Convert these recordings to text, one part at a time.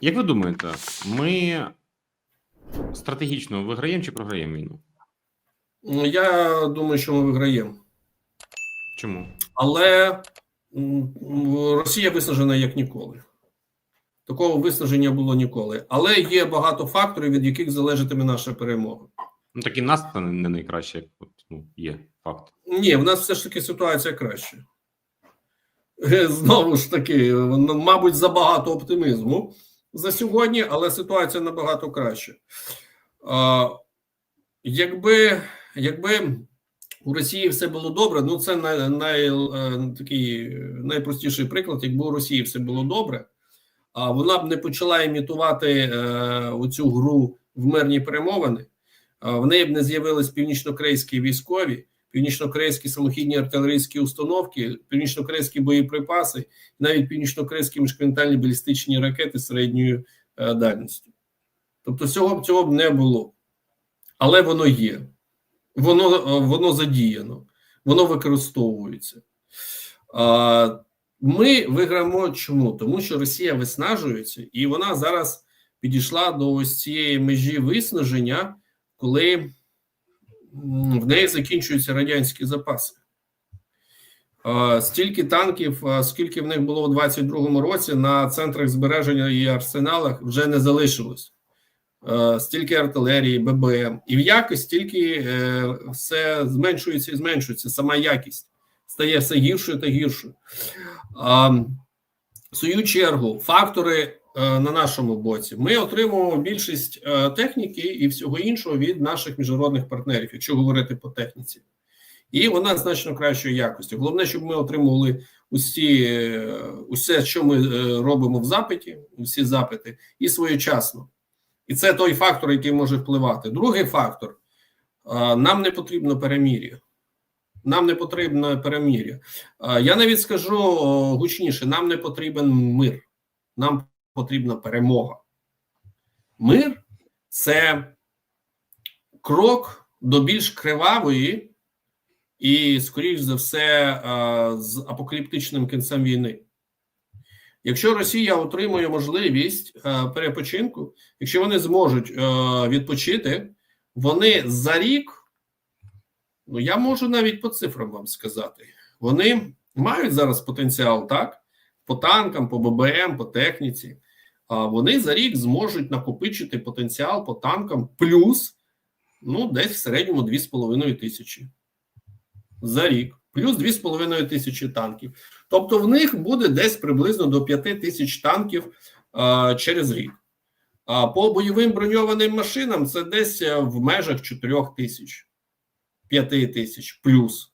Як ви думаєте, ми стратегічно виграємо чи програємо війну? Ну, Я думаю, що ми виграємо. Чому? Але Росія виснажена як ніколи. Такого виснаження було ніколи. Але є багато факторів, від яких залежатиме наша перемога. Ну так і нас це не найкраще, як от, ну, є факт. Ні, в нас все ж таки ситуація краще. Е, Знову ж таки, ну, мабуть, забагато оптимізму за сьогодні, але ситуація набагато краще. Якби, якби у Росії все було добре, ну це най, най, е, такий найпростіший приклад. Якби у Росії все було добре, а вона б не почала імітувати е, оцю гру в мирні перемовини, в неї б не з'явились північно-корейські військові північно-корейські самохідні артилерійські установки, північно-корейські боєприпаси, навіть північно-корейські міжконтинентальні балістичні ракети середньою е, дальністю. Тобто, цього цього б не було. Але воно є, воно е, воно задіяно, воно використовується. Ми виграємо чому? Тому що Росія виснажується, і вона зараз підійшла до ось цієї межі виснаження, коли в неї закінчуються радянські запаси. Стільки танків, скільки в них було у 22-му році, на центрах збереження і арсеналах вже не залишилось. Стільки артилерії, ББМ, і в якості стільки е, все зменшується і зменшується. Сама якість стає все гіршою та гіршою. В свою чергу, фактори на нашому боці. Ми отримуємо більшість е, техніки і всього іншого від наших міжнародних партнерів, якщо говорити по техніці, і вона значно кращої якості. Головне, щоб ми отримували усі, е, усе, що ми е, робимо в запиті, усі запити, і своєчасно. І це той фактор, який може впливати. Другий фактор: е, нам не потрібно перемір'я. Нам не потрібно перемір'я. Е, Я навіть скажу гучніше: нам не потрібен мир, нам потрібна перемога. Мир це крок до більш кривавої і, скоріш за все, з апокаліптичним кінцем війни. Якщо Росія отримує можливість перепочинку, якщо вони зможуть відпочити, вони за рік, ну я можу навіть по цифрам вам сказати, вони мають зараз потенціал, так? По танкам, по ББМ, по техніці. Вони за рік зможуть накопичити потенціал по танкам плюс, ну, десь в середньому 2,5 тисячі за рік, плюс 2,5 тисячі танків. Тобто в них буде десь приблизно до 5 тисяч танків а, через рік. А по бойовим броньованим машинам це десь е, в межах 4 тисяч, 5 тисяч плюс.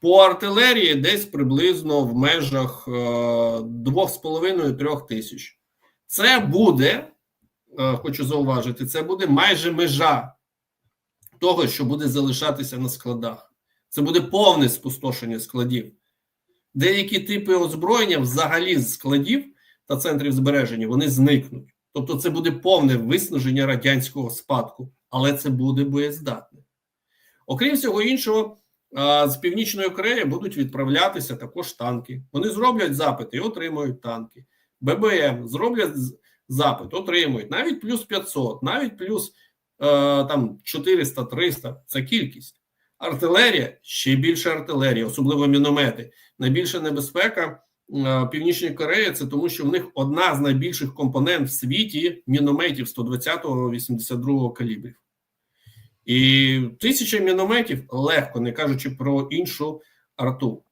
По артилерії десь приблизно в межах е, 2,5-3 тисяч. Це буде, е, хочу зауважити, це буде майже межа того, що буде залишатися на складах. Це буде повне спустошення складів. Деякі типи озброєння взагалі з складів та центрів збереження вони зникнуть. Тобто, це буде повне виснаження радянського спадку, але це буде боєздатне. Окрім всього іншого, з Північної Кореї будуть відправлятися також танки. Вони зроблять запит і отримують танки. ББМ зроблять запит, отримують навіть плюс 500, навіть плюс е, там 400-300 це кількість. Артилерія ще більше артилерії, особливо міномети. Найбільша небезпека е, Північної Кореї це тому, що в них одна з найбільших компонент в світі мінометів 120-82 калібрів. І тисяча мінометів легко, не кажучи про іншу арту.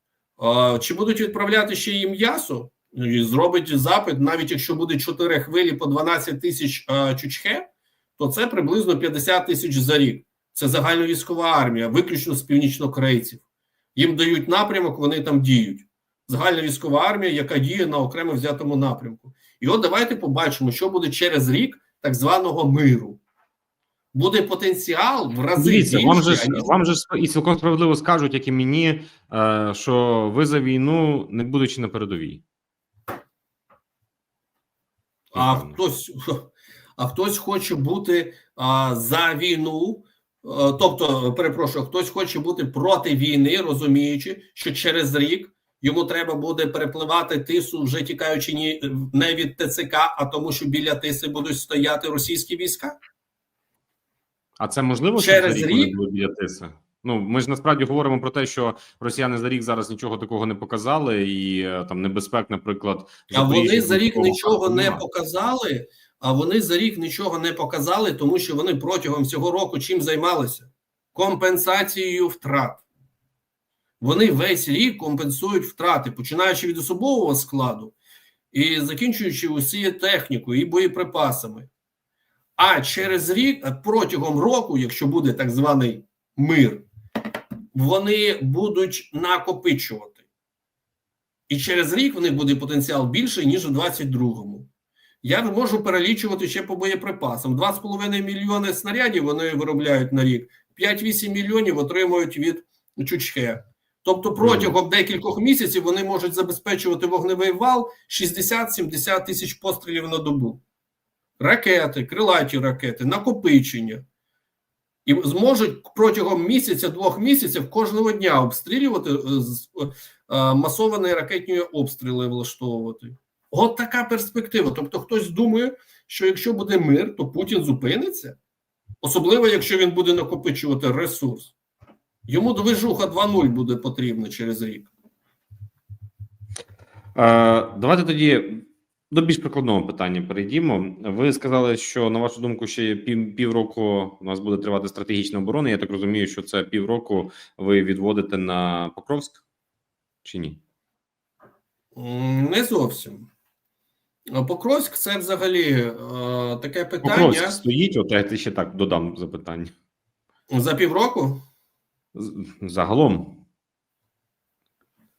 Е, Чи будуть відправляти ще їм м'ясо? Зробить запит, навіть якщо буде 4 хвилі по 12 тисяч е, чучхе, то це приблизно 50 тисяч за рік. Це загальновійськова армія, виключно з північнокорейців. Їм дають напрямок, вони там діють. Загальна військова армія, яка діє на окремо взятому напрямку. І от давайте побачимо, що буде через рік так званого миру. Буде потенціал в рази Дивіться, вам же вам же і цілком справедливо скажуть, як і мені, е, що ви за війну, не будучи на передовій. А хтось, а хтось хоче бути а, за війну. е, Тобто, перепрошую, хтось хоче бути проти війни, розуміючи, що через рік йому треба буде перепливати тису, вже тікаючи ні не від ТЦК, а тому, що біля тиси будуть стояти російські війська. А це можливо Через що рік рік? біля тиси? Ну ми ж насправді говоримо про те, що росіяни за рік зараз нічого такого не показали, і е, там небезпек, наприклад, А вони за рік нічого не нема. показали. А вони за рік нічого не показали, тому що вони протягом цього року чим займалися? Компенсацією втрат. Вони весь рік компенсують втрати, починаючи від особового складу і закінчуючи усі технікою і боєприпасами. А через рік, а протягом року, якщо буде так званий мир, вони будуть накопичувати. І через рік в них буде потенціал більший, ніж у 22-му. Я можу перелічувати ще по боєприпасам. 2,5 мільйони снарядів вони виробляють на рік, 5-8 мільйонів отримують від Чучхе. Тобто протягом декількох місяців вони можуть забезпечувати вогневий вал 60-70 тисяч пострілів на добу. Ракети, крилаті ракети, накопичення. І зможуть протягом місяця-двох місяців кожного дня обстрілювати, е, е, масовані ракетні обстріли влаштовувати. От така перспектива. Тобто, хтось думає, що якщо буде мир, то Путін зупиниться, особливо якщо він буде накопичувати ресурс. Йому движуха 2.0 буде потрібна через рік. Е, давайте тоді до більш прикладного питання перейдімо. Ви сказали, що на вашу думку, ще пів півроку у нас буде тривати стратегічна оборона. Я так розумію, що це півроку ви відводите на Покровськ чи ні? Не зовсім. Покровськ це взагалі е, таке питання Покровськ стоїть. От я ще так додам запитання. за півроку. Загалом.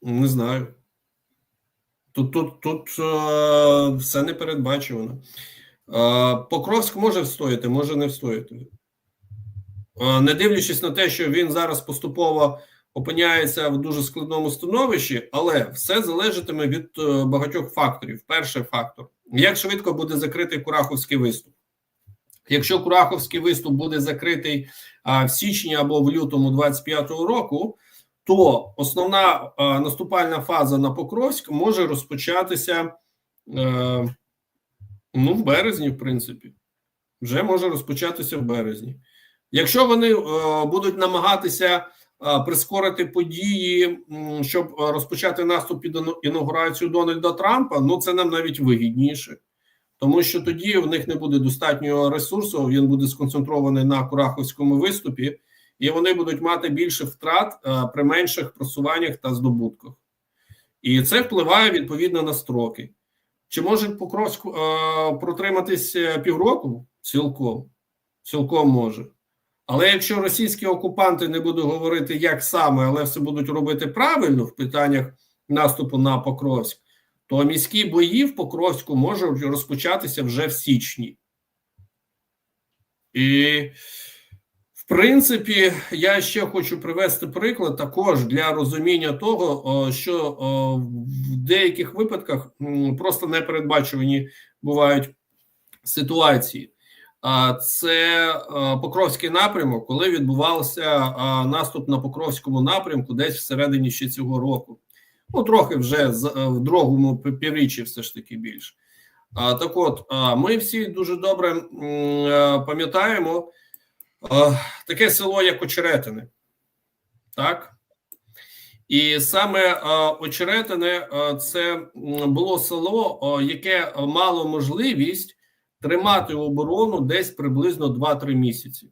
Не знаю. Тут, тут, тут е, все не передбачувано. Е, Покровськ може встояти, може не встояти. Е, не дивлячись на те, що він зараз поступово опиняється в дуже складному становищі, але все залежатиме від багатьох факторів. Перший фактор: як швидко буде закритий Кураховський виступ. Якщо Кураховський виступ буде закритий а, в січні або в лютому 25-го року, то основна е, наступальна фаза на Покровськ може розпочатися е, ну, в березні, в принципі. Вже може розпочатися в березні. Якщо вони е, будуть намагатися е, прискорити події, м, щоб розпочати наступ під інаугурацію Дональда Трампа, ну це нам навіть вигідніше. Тому що тоді в них не буде достатнього ресурсу, він буде сконцентрований на Кураховському виступі, і вони будуть мати більше втрат е, при менших просуваннях та здобутках. І це впливає відповідно на строки. Чи може Покровськ е, протриматись е, півроку? Цілком. Цілком може. Але якщо російські окупанти не будуть говорити, як саме, але все будуть робити правильно в питаннях наступу на Покровськ, то міські бої в Покровську можуть розпочатися вже в січні. І, принципі, я ще хочу привести приклад також для розуміння того, що в деяких випадках просто непередбачувані бувають ситуації. Це Покровський напрямок, коли відбувався наступ на Покровському напрямку десь всередині ще цього року. Ну, трохи вже е, в другому пі- півріччі все ж таки більше. Так от, ми всі дуже добре е, пам'ятаємо таке село, як Очеретине. Так? І саме Очеретине це було село, яке мало можливість тримати оборону десь приблизно 2-3 місяці.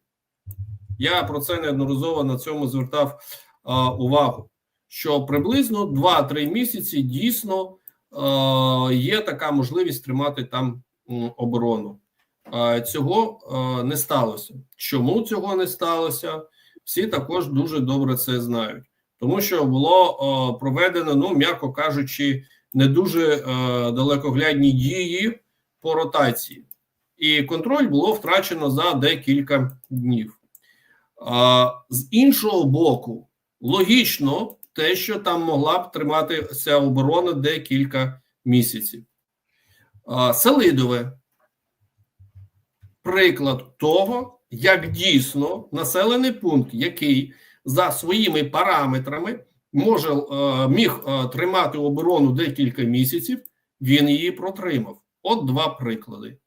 Я про це неодноразово на цьому звертав увагу. Що приблизно 2-3 місяці дійсно є така можливість тримати там оборону. Цього не сталося. Чому цього не сталося? Всі також дуже добре це знають, тому що було проведено, ну м'яко кажучи, не дуже далекоглядні дії по ротації і контроль було втрачено за декілька днів. З іншого боку, логічно те, що там могла б триматися оборона декілька місяців. Селидове приклад того, як дійсно населений пункт, який за своїми параметрами може е, міг е, тримати оборону декілька місяців, він її протримав. От два приклади: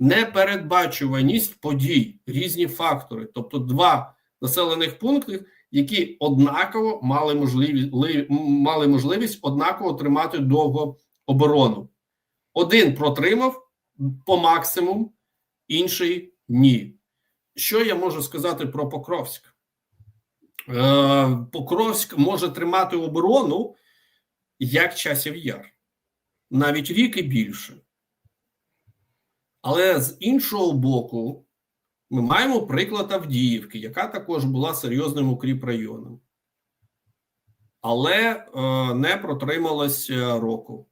непередбачуваність подій, різні фактори, тобто два населених пункти, які однаково мали можливість мали можливість однаково тримати довго оборону. Один протримав по максимум, інший ні. Що я можу сказати про Покровськ? Е, Покровськ може тримати оборону як часів яр, навіть рік і більше. Але з іншого боку, ми маємо приклад Авдіївки, яка також була серйозним укріп районом, але е, не протрималась е, року.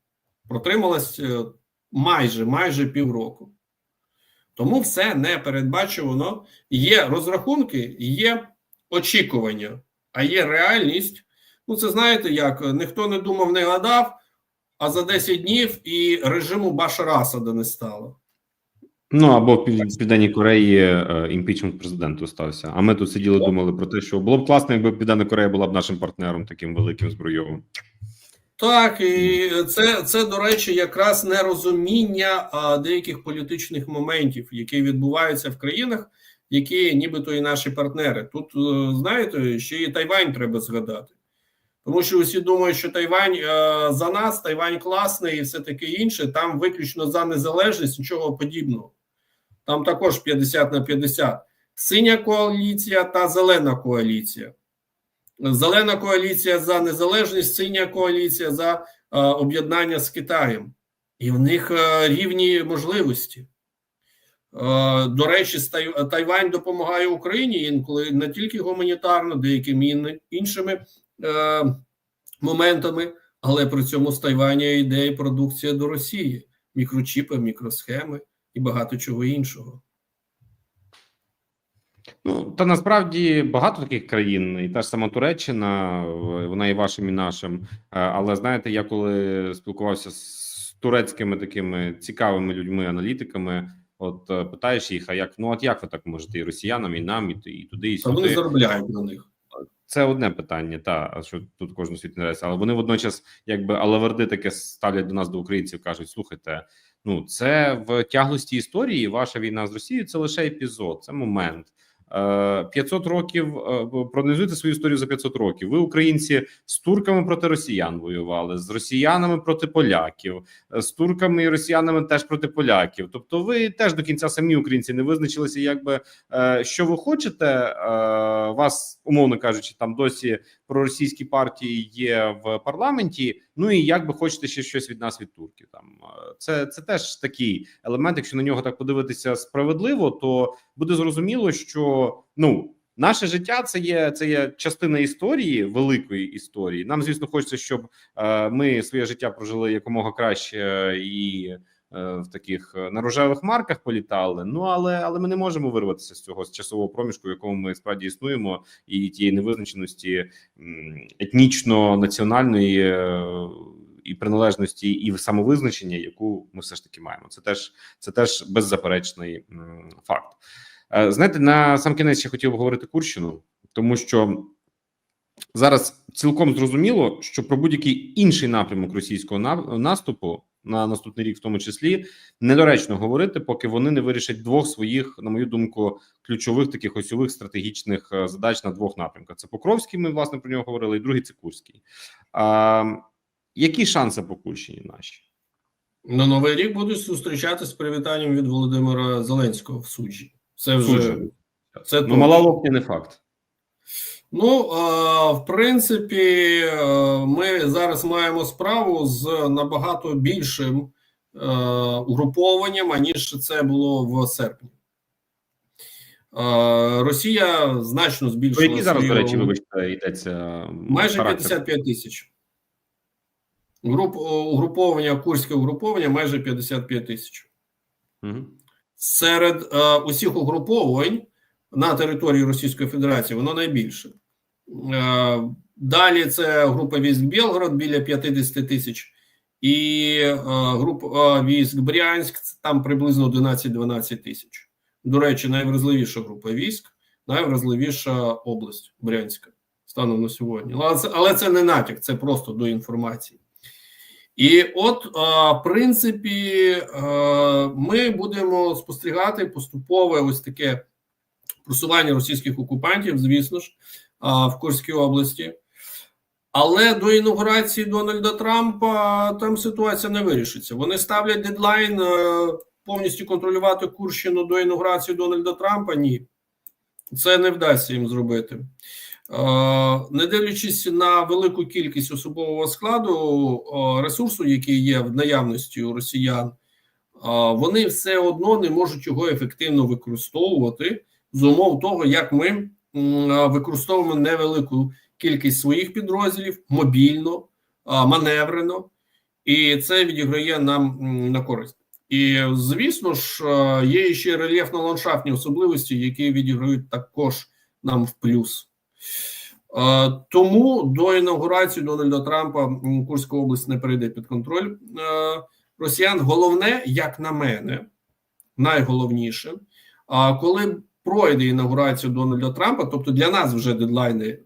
Протрималась майже майже півроку. Тому все не передбачувано. Є розрахунки, є очікування, а є реальність. Ну, це знаєте, як ніхто не думав, не гадав, а за 10 днів і режиму Башара Асада не стало. Ну або в Південній Кореї е, імпічмент президенту стався. А ми тут сиділи, думали про те, що було б класно, якби Південна Корея була б нашим партнером таким великим збройовим. Так, і це, це до речі, якраз нерозуміння а, деяких політичних моментів, які відбуваються в країнах, які нібито і наші партнери. Тут, е, знаєте, ще і Тайвань треба згадати. Тому що усі думають, що Тайвань е, за нас, Тайвань класний і все таке інше. Там виключно за незалежність, нічого подібного. Там також 50 на 50. Синя коаліція та зелена коаліція. Зелена коаліція за незалежність, синя коаліція за е, об'єднання з Китаєм, і в них е, рівні можливості. Е, до речі, Тайвань допомагає Україні інколи не тільки гуманітарно, деякими іншими моментами, але при цьому з Тайваня йде і продукція до Росії: мікрочіпи, мікросхеми і багато чого іншого. Ну та насправді багато таких країн, і та ж сама Туреччина, вона і вашим, і нашим. Е, Але знаєте, я коли спілкувався з турецькими такими цікавими людьми, аналітиками, от е, питаєш їх, а як ну от як ви так можете і росіянам, і нам, і, туди, і А вони заробляють на них. Це одне питання, та що тут кожну світ нравиться. Але вони водночас, якби алаверди таке ставлять до нас, до українців, кажуть: слухайте, ну це в тяглості історії. Ваша війна з Росією це лише епізод, це момент. Е, 500 років е, проаналізуйте свою історію за 500 років. Ви, українці, з турками проти росіян воювали, з росіянами проти поляків, е, з турками і росіянами теж проти поляків. Тобто, ви теж до кінця самі українці не визначилися, якби е, що ви хочете. Е, вас, умовно кажучи, там досі проросійські партії є в парламенті. Ну і як би хочете ще щось від нас від турків. Там Е, це, це теж такий елемент. Якщо на нього так подивитися справедливо, то буде зрозуміло, що ну. Наше життя це є це є частина історії, великої історії. Нам, звісно, хочеться, щоб е, ми своє життя прожили якомога краще і в таких е, на рожевих марках політали. Ну але але ми не можемо вирватися з цього з часового проміжку, в якому ми справді існуємо, і тієї невизначеності етнічно-національної. е, І приналежності, і самовизначення, яку ми все ж таки маємо, це теж це теж беззаперечний факт. Е, Знаєте, на сам кінець я хотів говорити Курщину, тому що зараз цілком зрозуміло, що про будь-який інший напрямок російського наступу на наступний рік, в тому числі, недоречно говорити, поки вони не вирішать двох своїх, на мою думку, ключових таких осьових стратегічних е, задач на двох напрямках. Це Покровський. Ми власне про нього говорили, і другий це Курський. А, які шанси по Курщині наші? На новий рік будуть зустрічатися з привітанням від Володимира Зеленського в суджі. Це вже Суджі. це Ну, мала лопня не факт. Ну, е, в принципі, е, ми зараз маємо справу з набагато більшим е, угрупованням, аніж це було в серпні. Росія значно збільшила які зараз, до речі, вибачте, йдеться майже характер? 55 тисяч. Груп, угруповання, курське угруповання майже 55 тисяч. Мгм. Серед е, усіх угруповань на території Російської Федерації воно найбільше. Е, далі це група військ Білгород біля 50 тисяч, і е, група е, військ Брянськ там приблизно 11-12 тисяч. До речі, найвразливіша група військ, найвразливіша область Брянська. станом на сьогодні. Але це не натяк, це просто до інформації. І от, в принципі, ми будемо спостерігати поступове ось таке просування російських окупантів, звісно ж, в Курській області. Але до інаугурації Дональда Трампа там ситуація не вирішиться. Вони ставлять дедлайн е, повністю контролювати Курщину до інаугурації Дональда Трампа. Ні, це не вдасться їм зробити. Е, Не дивлячись на велику кількість особового складу е, ресурсу, який є в наявності у росіян, вони все одно не можуть його ефективно використовувати з умов того, як ми використовуємо невелику кількість своїх підрозділів мобільно, маневрено, і це відіграє нам на користь. І звісно ж, є ще рельєфно-ландшафтні особливості, які відіграють також нам в плюс. Тому до інаугурації Дональда Трампа Курська область не перейде під контроль росіян. Головне, як на мене, найголовніше, коли пройде інаугурацію Дональда Трампа, тобто для нас вже дедлайни е,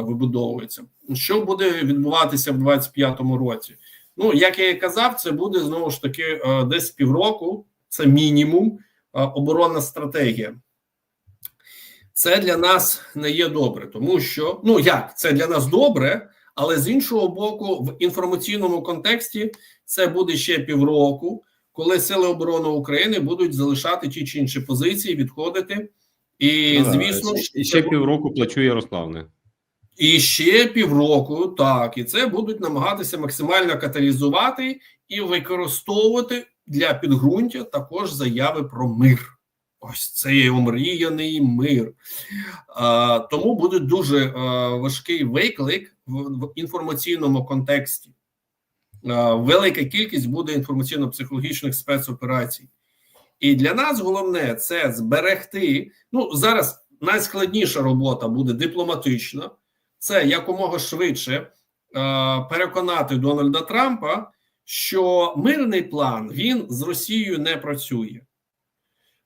вибудовуються. Що буде відбуватися в 25-му році? Ну як я і казав, це буде знову ж таки е, десь півроку, це мінімум е, оборонна стратегія. Це для нас не є добре, тому що ну як це для нас добре, але з іншого боку, в інформаційному контексті це буде ще півроку, коли сили оборони України будуть залишати ті чи інші позиції, відходити. І Ну, да, звісно, ще- ще півроку плачу Ярославне. і ще півроку, так, і це будуть намагатися максимально каталізувати і використовувати для підґрунтя також заяви про мир. Ось цей омріяний мир. А, тому буде дуже а, важкий виклик в, в інформаційному контексті. А, велика кількість буде інформаційно-психологічних спецоперацій. І для нас головне це зберегти. Ну зараз найскладніша робота буде дипломатична це якомога швидше е, переконати Дональда Трампа, що мирний план він з Росією не працює.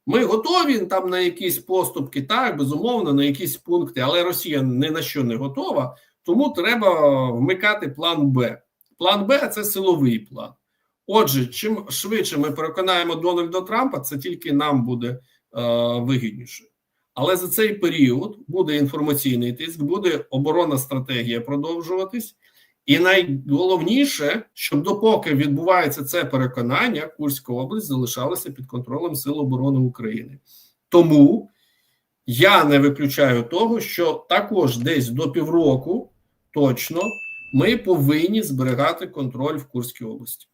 Ми готові там на якісь поступки, так, безумовно, на якісь пункти, але Росія ні на що не готова, тому треба вмикати план Б. План Б це силовий план. Отже, чим швидше ми переконаємо Дональда Трампа, це тільки нам буде е, вигідніше. Але за цей період буде інформаційний тиск, буде оборонна стратегія продовжуватись. І найголовніше, щоб допоки відбувається це переконання, Курська область залишалася під контролем Сил оборони України. Тому я не виключаю того, що також десь до півроку точно ми повинні зберігати контроль в Курській області.